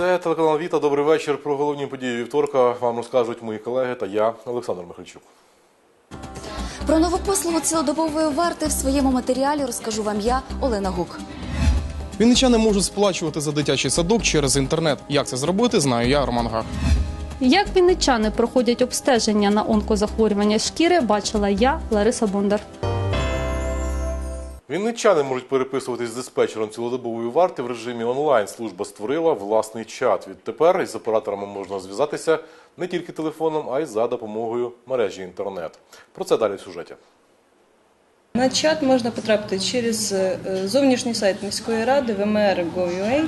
Це телеканал Віта. Добрий вечір. Про головні події вівторка вам розкажуть мої колеги та я, Олександр Михальчук. Про нову послугу цілодобової варти в своєму матеріалі розкажу вам я, Олена Гук. Вінничани можуть сплачувати за дитячий садок через інтернет. Як це зробити, знаю я, Роман Гах. Як вінничани проходять обстеження на онкозахворювання шкіри, бачила я, Лариса Бондар. Вінничани можуть переписуватись з диспетчером цілодобової варти в режимі онлайн. Служба створила власний чат. Відтепер із операторами можна зв'язатися не тільки телефоном, а й за допомогою мережі інтернет. Про це далі в сюжеті. На чат можна потрапити через е, зовнішній сайт міської ради vmr.gov.ua.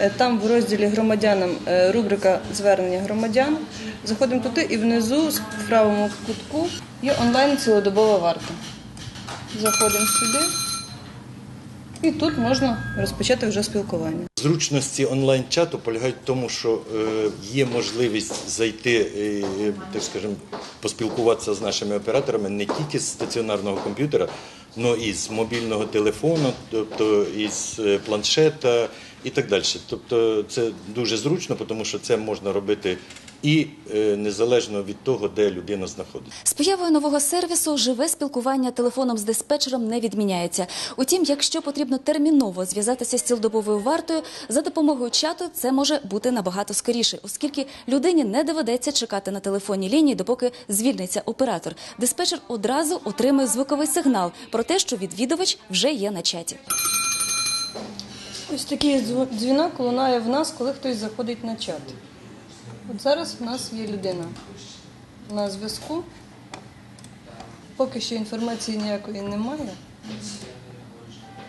Е, Там в розділі громадянам е, рубрика звернення громадян. Заходимо туди і внизу в правому кутку є онлайн цілодобова варта. Заходимо сюди. І тут можна розпочати вже спілкування. Зручності онлайн-чату полягають в тому, що е, є можливість зайти, е, так скажемо, поспілкуватися з нашими операторами не тільки з стаціонарного комп'ютера, але і з мобільного телефону, тобто із е, планшета і так далі. Тобто це дуже зручно, тому що це можна робити і е, незалежно від того, де людина знаходиться. З появою нового сервісу живе спілкування телефоном з диспетчером не відміняється. Утім, якщо потрібно терміново зв'язатися з цілодобовою вартою, за допомогою чату це може бути набагато скоріше, оскільки людині не доведеться чекати на телефонній лінії, допоки звільниться оператор. Диспетчер одразу отримує звуковий сигнал про те, що відвідувач вже є на чаті. Ось такий дзвінок лунає в нас, коли хтось заходить на чат. От зараз в нас є людина на зв'язку. Поки що інформації ніякої немає.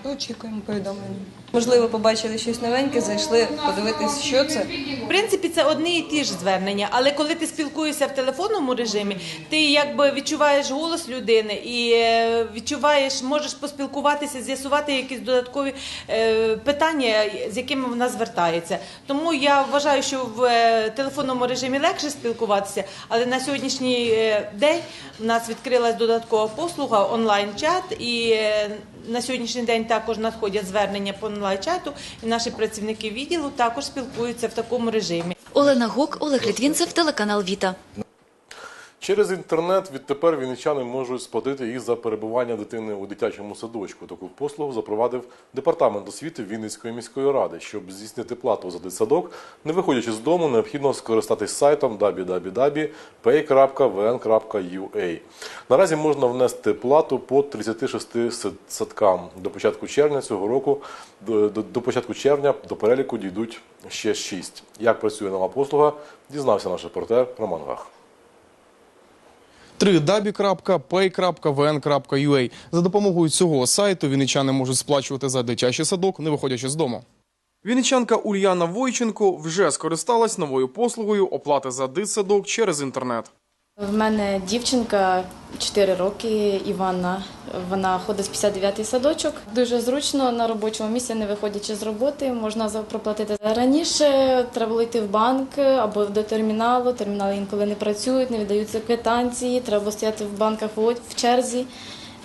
Очікуємо повідомлення. Можливо, побачили щось новеньке, зайшли подивитись, що це. В принципі, це одні і ті ж звернення, але коли ти спілкуєшся в телефонному режимі, ти якби відчуваєш голос людини і е, відчуваєш, можеш поспілкуватися, з'ясувати якісь додаткові е, питання, з якими вона звертається. Тому я вважаю, що в е, телефонному режимі легше спілкуватися, але на сьогоднішній день в нас відкрилась додаткова послуга онлайн-чат, і на сьогоднішній день також надходять звернення по онлайн-чату, і наші працівники відділу також спілкуються в такому режимі. Олена Гук, Олег Літвінцев, телеканал Віта. Через інтернет відтепер вінничани можуть сплатити і за перебування дитини у дитячому садочку. Таку послугу запровадив департамент освіти Вінницької міської ради. Щоб здійснити плату за дитсадок, не виходячи з дому, необхідно скористатись сайтом www.pay.vn.ua. Наразі можна внести плату по 36 сад- садкам. До початку червня цього року до початку червня до переліку дійдуть ще 6. Як працює нова послуга, дізнався наш репортер Роман Гах. www.pay.vn.ua. За допомогою цього сайту вінничани можуть сплачувати за дитячий садок, не виходячи з дому. Вінничанка Ульяна Войченко вже скористалась новою послугою оплати за дитсадок через інтернет. В мене дівчинка 4 роки, Іванна. Вона ходить в 59-й садочок. Дуже зручно на робочому місці, не виходячи з роботи, можна проплатити. Раніше треба йти в банк або до терміналу. Термінали інколи не працюють, не віддаються квитанції, треба стояти в банках в черзі.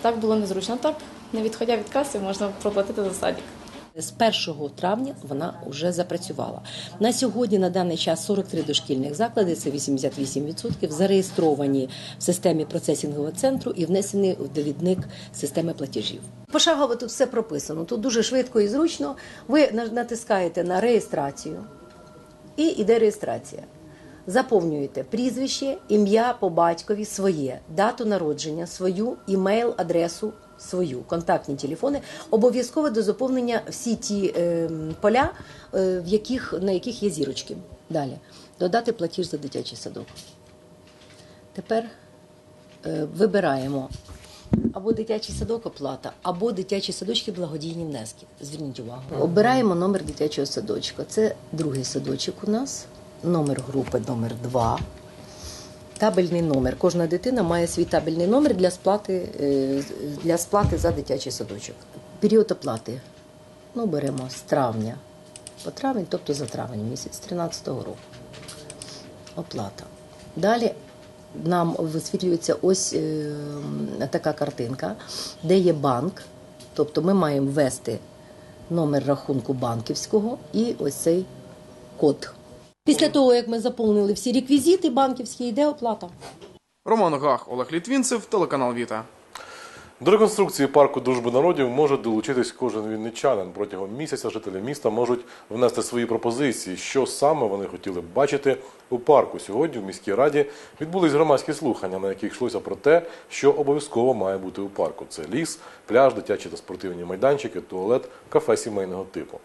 Так було незручно. Так, не відходя від каси, можна проплатити за садик. З 1 травня вона вже запрацювала. На сьогодні, на даний час, 43 дошкільних заклади, це 88%, зареєстровані в системі процесінгового центру і внесені в довідник системи платежів. Пошагово тут все прописано. Тут дуже швидко і зручно. Ви натискаєте на реєстрацію і йде реєстрація. Заповнюєте прізвище, ім'я по батькові своє, дату народження, свою імейл, адресу свою, контактні телефони. Обов'язково до заповнення всі ті е, поля, е, в яких, на яких є зірочки. Далі додати платіж за дитячий садок. Тепер е, вибираємо або дитячий садок оплата, або дитячі садочки благодійні внески. Зверніть увагу. Обираємо номер дитячого садочка. Це другий садочок у нас, номер групи номер 2 Табельний номер. Кожна дитина має свій табельний номер для сплати, е, для сплати за дитячий садочок. Період оплати. Ну, беремо з травня по травень, тобто за травень місяць 13-го року. Оплата. Далі нам висвітлюється ось е, така картинка, де є банк. Тобто ми маємо ввести номер рахунку банківського і ось цей код Після того, як ми заповнили всі реквізити банківські, йде оплата. Роман Гах, Олег Літвінцев, телеканал Віта. До реконструкції парку дружби народів може долучитись кожен вінничанин. Протягом місяця жителі міста можуть внести свої пропозиції, що саме вони хотіли б бачити у парку. Сьогодні в міській раді відбулись громадські слухання, на яких йшлося про те, що обов'язково має бути у парку. Це ліс, пляж, дитячі та спортивні майданчики, туалет, кафе сімейного типу.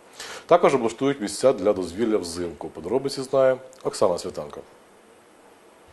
Також облаштують місця для дозвілля взимку. Подробиці знає Оксана Світанко.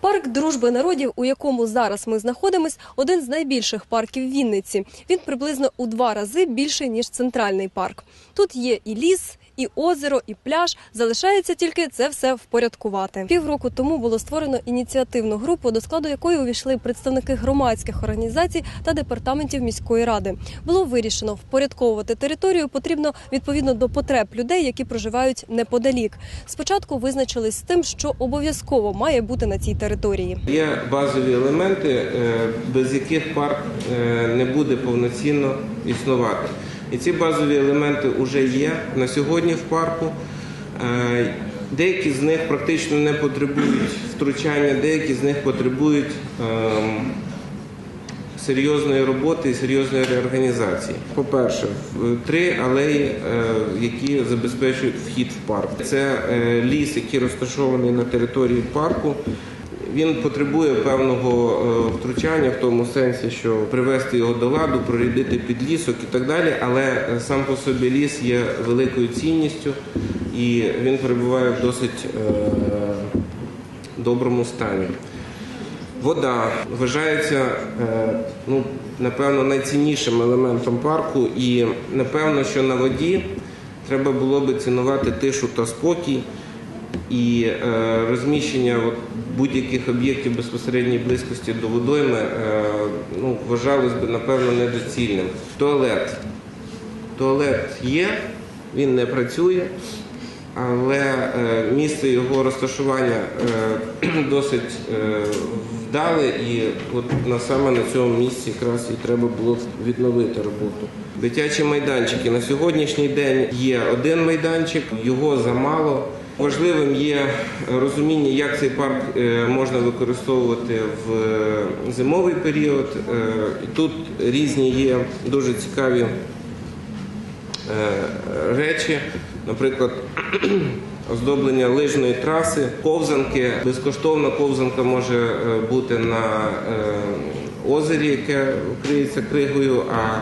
Парк дружби народів, у якому зараз ми знаходимось, один з найбільших парків Вінниці. Він приблизно у два рази більший ніж центральний парк. Тут є і ліс, і озеро, і пляж. Залишається тільки це все впорядкувати. Півроку тому було створено ініціативну групу, до складу якої увійшли представники громадських організацій та департаментів міської ради. Було вирішено впорядковувати територію потрібно відповідно до потреб людей, які проживають неподалік. Спочатку визначились з тим, що обов'язково має бути на цій території. Є базові елементи, е, без яких парк е, не буде повноцінно існувати. І ці базові елементи вже є на сьогодні в парку. Е, Деякі з них практично не потребують втручання, деякі з них потребують ем, серйозної роботи і серйозної реорганізації. По-перше, три алеї, е, які забезпечують вхід в парк. Це е, ліс, який розташований на території парку. Він потребує певного е, втручання в тому сенсі, що привести його до ладу, прорядити підлісок і так далі. Але е, сам по собі ліс є великою цінністю і він перебуває в досить е, доброму стані. Вода вважається ну, напевно найціннішим елементом парку, і напевно, що на воді треба було би цінувати тишу та спокій і е, розміщення будь-яких об'єктів безпосередньої близькості до водойми е, ну, вважалось би напевно недоцільним. Туалет. Туалет є, він не працює, але е, місце його розташування е, досить е, вдале, і от на саме на цьому місці якраз і треба було відновити роботу. Дитячі майданчики на сьогоднішній день є один майданчик, його замало. Важливим є розуміння, як цей парк е, можна використовувати в е, зимовий період. Е, Тут різні є дуже цікаві речі, наприклад, оздоблення лижної траси, ковзанки. Безкоштовна ковзанка може бути на озері, яке вкриється кригою, а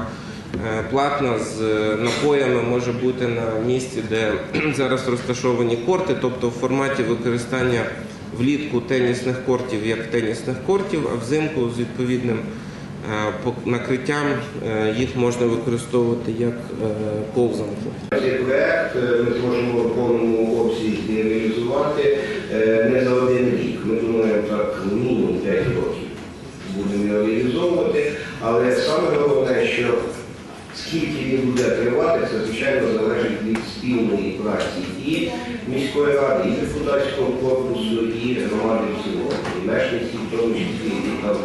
е, платна з е, напоями може бути на місці, де зараз розташовані корти, тобто в форматі використання влітку тенісних кортів як тенісних кортів, а взимку з відповідним е, накриттям їх можна використовувати як ковзанку. Цей проект ми зможемо в повному обсязі реалізувати не за один рік. Ми думаємо так мінімум 5 років будемо реалізовувати. Але саме головне, що скільки він буде тривати, це звичайно залежить від спільної праці і міської ради, і депутатського корпусу, і громади в і мешканців, в тому числі, які там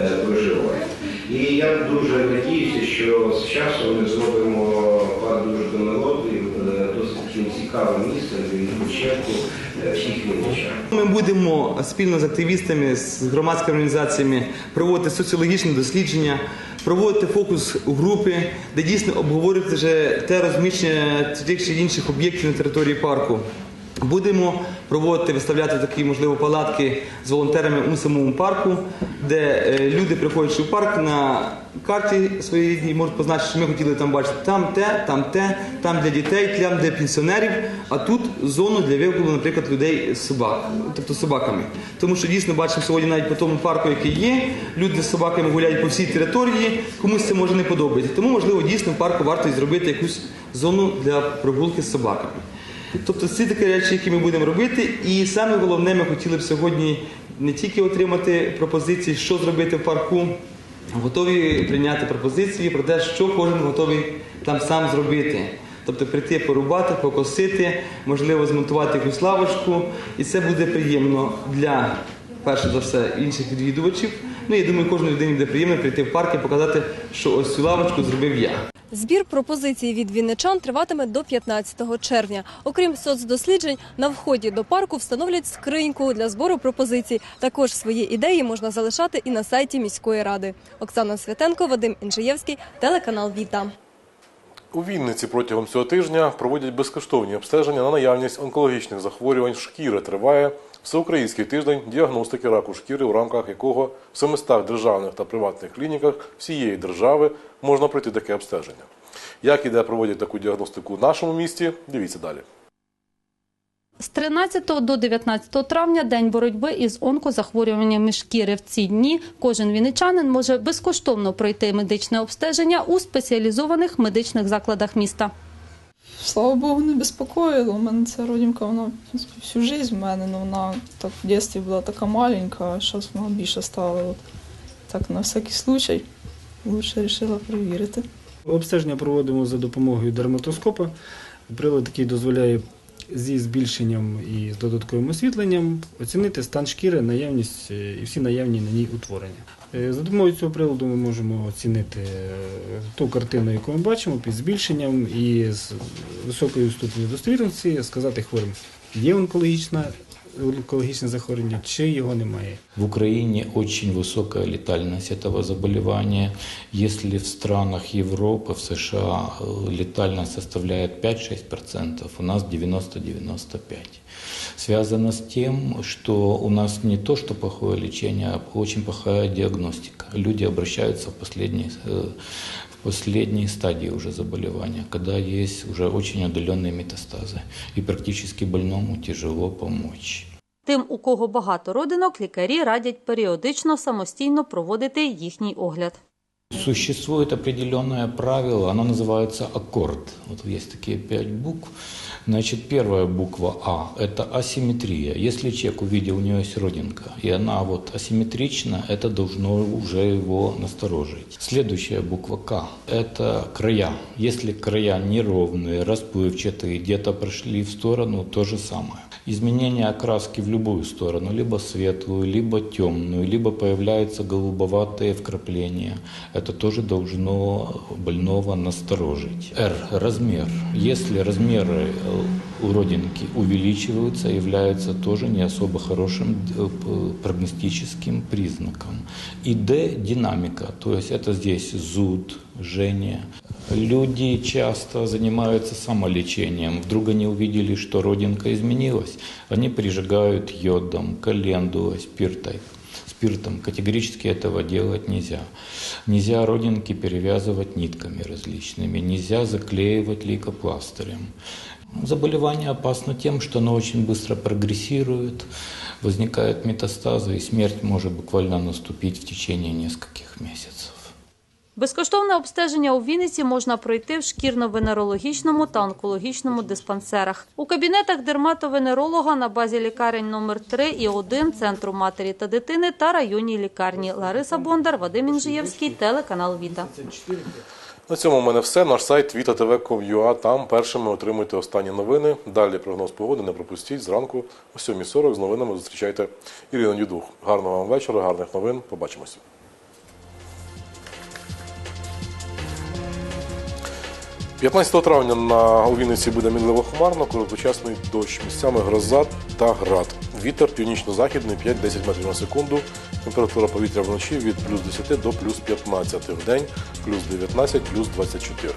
е, проживають. І я дуже надіюся, що з часом ми зробимо парк дружби народів е, досить цікавим місцем для відпочинку е, всіх вінничан. Ми будемо спільно з активістами, з громадськими організаціями проводити соціологічні дослідження, проводити фокус групи, де дійсно обговорювати вже те розміщення тих чи інших об'єктів на території парку. Будемо проводити, виставляти такі, можливо, палатки з волонтерами у самому парку, де е, люди, приходячи в парк, на карті своїй рідній можуть позначити, що ми хотіли там бачити там те, там те, там для дітей, там для пенсіонерів, а тут зону для вигулу, наприклад, людей з собак, тобто собаками. Тому що дійсно бачимо сьогодні навіть по тому парку, який є, люди з собаками гуляють по всій території, комусь це може не подобається. Тому, можливо, дійсно в парку варто зробити якусь зону для прогулки з собаками. Тобто це такі речі, які ми будемо робити. І саме головне, ми хотіли б сьогодні не тільки отримати пропозиції, що зробити в парку, готові прийняти пропозиції про те, що кожен готовий там сам зробити. Тобто прийти порубати, покосити, можливо, змонтувати якусь лавочку. І це буде приємно для, перше за все, інших відвідувачів. Ну, я думаю, кожній людині буде приємно прийти в парк і показати, що ось цю лавочку зробив я. Збір пропозицій від вінничан триватиме до 15 червня. Окрім соцдосліджень, на вході до парку встановлять скриньку для збору пропозицій. Також свої ідеї можна залишати і на сайті міської ради. Оксана Святенко, Вадим Інжиєвський, телеканал Віта. У Вінниці протягом цього тижня проводять безкоштовні обстеження на наявність онкологічних захворювань шкіри. Триває всеукраїнський тиждень діагностики раку шкіри, у рамках якого в 700 державних та приватних клініках всієї держави можна пройти таке обстеження. Як і проводять таку діагностику в нашому місті, дивіться далі. З 13 до 19 травня день боротьби із онкозахворюваннями шкіри. В ці дні кожен вінничанин може безкоштовно пройти медичне обстеження у спеціалізованих медичних закладах міста. Слава Богу, не безпокоїло. У мене ця родинка, вона всю життя в мене, ну вона так в дитинстві була така маленька, а зараз вона більше стала. От, так, на всякий случай, лише вирішила перевірити. Обстеження проводимо за допомогою дерматоскопа. Прилад, який дозволяє зі збільшенням і з додатковим освітленням оцінити стан шкіри, наявність е, і всі наявні на ній утворення. Е, За допомогою цього приладу ми можемо оцінити е, ту картину, яку ми бачимо, під збільшенням і з високою ступеню достовірності сказати хворим, є онкологічна, онкологічне захворювання чи його немає. В Украине очень высокая летальность этого заболевания. Если в странах Европы, в США э, летальность составляет 5-6%, у нас 90-95%. Связано с тем, что у нас не то, что плохое лечение, а очень плохая диагностика. Люди обращаются в последние, э, в последней стадии уже заболевания, когда есть уже очень отдаленные метастазы, и практически больному тяжело помочь. Тим, у кого багато родинок, лікарі радять періодично самостійно проводити їхній огляд. Существует определенное правило, оно называется аккорд. Вот есть такие пять букв. Значит, первая буква А – это асимметрия. Если человек увидел, у него есть родинка, и она вот асимметрична, это должно уже его насторожить. Следующая буква К – это края. Если края неровные, расплывчатые, где-то прошли в сторону, то же самое. Изменение окраски в любую сторону, либо светлую, либо темную, либо появляются голубоватые вкрапления. Это тоже должно больного насторожить. R – размер. Если размеры э, у родинки увеличиваются, являются тоже не особо хорошим э, п- прогностическим признаком. И D – динамика, то есть это здесь зуд, жжение. Люди часто занимаются самолечением. Вдруг они увидели, что родинка изменилась. Они прижигают йодом, календулой, спиртой. Спиртом категорически этого делать нельзя. Нельзя родинки перевязывать нитками различными, нельзя заклеивать лейкопластырем. Заболевание опасно тем, что оно очень быстро прогрессирует, возникают метастазы, и смерть может буквально наступить в течение нескольких месяцев. Безкоштовне обстеження у Вінниці можна пройти в шкірно-венерологічному та онкологічному диспансерах. У кабінетах дерматовенеролога на базі лікарень номер 3 і 1 Центру матері та дитини та районній лікарні. Лариса Бондар, Вадим Інжиєвський, телеканал Віта. На цьому в мене все. Наш сайт vita.tv.com.ua. Там першими отримуйте останні новини. Далі прогноз погоди не пропустіть. Зранку о 7.40 з новинами зустрічайте Ірину Дідух. Гарного вам вечора, гарних новин. Побачимось. – 15 травня на у Вінниці буде мінливо хмарно, короткочасний дощ, місцями гроза та град. Вітер північно-західний 5-10 метрів на секунду. Температура повітря вночі від плюс 10 до плюс 15, в день плюс 19, плюс 24.